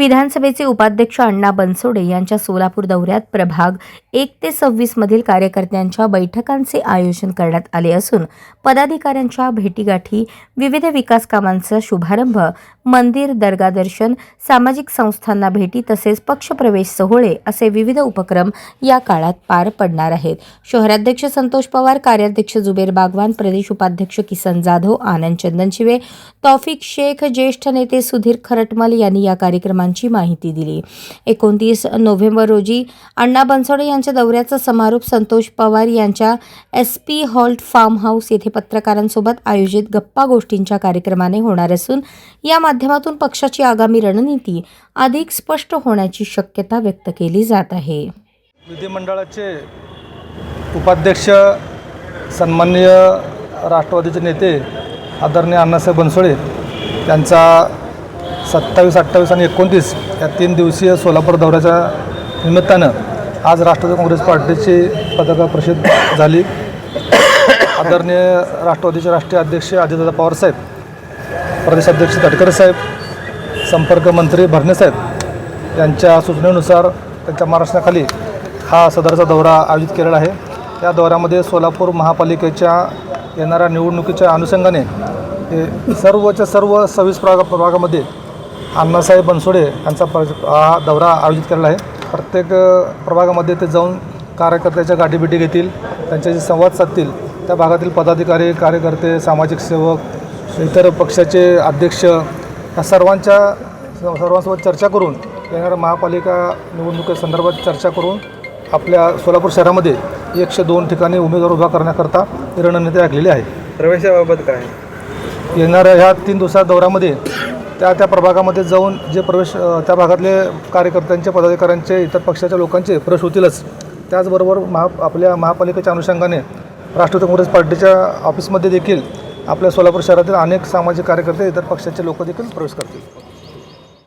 विधानसभेचे उपाध्यक्ष अण्णा बनसोडे यांच्या सोलापूर दौऱ्यात प्रभाग एक ते सव्वीस मधील कार्यकर्त्यांच्या बैठकांचे आयोजन करण्यात आले असून पदाधिकाऱ्यांच्या भेटीगाठी विविध विकास कामांचा शुभारंभ मंदिर दर्गा दर्शन सामाजिक संस्थांना भेटी तसेच पक्षप्रवेश सोहळे असे विविध उपक्रम या काळात पार पडणार आहेत. शहराध्यक्ष संतोष पवार कार्याध्यक्ष जुबेर बागवान प्रदेश उपाध्यक्ष किसन जाधव आनंद चंदनशिवे तौफिक शेख ज्येष्ठ नेते सुधीर खरटमल यांनी या यांची माहिती दिली. एकोणतीस नोव्हेंबर रोजी अण्णा बनसोडे यांच्या दौऱ्याचा समारोप संतोष पवार यांच्या S P halt farm house येथे पत्रकारांसोबत आयोजित गप्पा गोष्टींच्या कार्यक्रमाने होणार असून या माध्यमातून पक्षाची आगामी रणनीती अधिक स्पष्ट होण्याची शक्यता व्यक्त केली जात आहे. विधिमंडळाचे उपाध्यक्ष सन्माननीय राष्ट्रवादीचे नेते आदरणीय अण्णासाहेब बनसोडे त्यांचा सत्तावीस अठ्ठावीस आणि एकोणतीस या तीन दिवसीय सोलापूर दौऱ्याच्या निमित्तानं आज राष्ट्रवादी काँग्रेस पार्टीची पत्रकार प्रसिद्ध झाली. आदरणीय राष्ट्रवादीचे राष्ट्रीय अध्यक्ष अजितदादा पवारसाहेब प्रदेशाध्यक्ष तटकरे साहेब संपर्क मंत्री भरणे साहेब यांच्या सूचनेनुसार त्यांच्या महाराष्ट्राखाली हा सदरचा दौरा आयोजित केलेला आहे. या दौऱ्यामध्ये सोलापूर महापालिकेच्या येणाऱ्या निवडणुकीच्या अनुषंगाने हे सर्वच्या सर्व सव्वीस प्रभाग प्रभागामध्ये अण्णासाहेब बनसोडे यांचा प्र हा दौरा आयोजित केलेला आहे. प्रत्येक प्रभागामध्ये ते जाऊन कार्यकर्त्याच्या गाठीभेटी घेतील त्यांच्याशी संवाद साधतील. त्या भागातील पदाधिकारी कार्यकर्ते सामाजिक सेवक इतर पक्षाचे अध्यक्ष या सर्वांच्या सर्वांसोबत चर्चा करून येणाऱ्या महापालिका निवडणुकीसंदर्भात चर्चा करून आपल्या सोलापूर शहरामध्ये एकशे दोन ठिकाणी उमेदवार उभा करण्याकरता रणनीती आखलेली आहे. प्रवेशाबाबत काय? येणाऱ्या ह्या तीन दिवसाच्या दौऱ्यामध्ये त्या त्या प्रभागामध्ये जाऊन जे प्रवेश त्या भागातले कार्यकर्त्यांचे पदाधिकाऱ्यांचे इतर पक्षाच्या लोकांचे प्रवेश होतीलच. त्याचबरोबर महा आपल्या महापालिकेच्या अनुषंगाने राष्ट्रवादी काँग्रेस पार्टीच्या ऑफिसमध्ये देखील आपल्या सोलापूर शहरातील अनेक सामाजिक कार्यकर्ते इतर पक्षाचे लोक देखील प्रवेश करतील.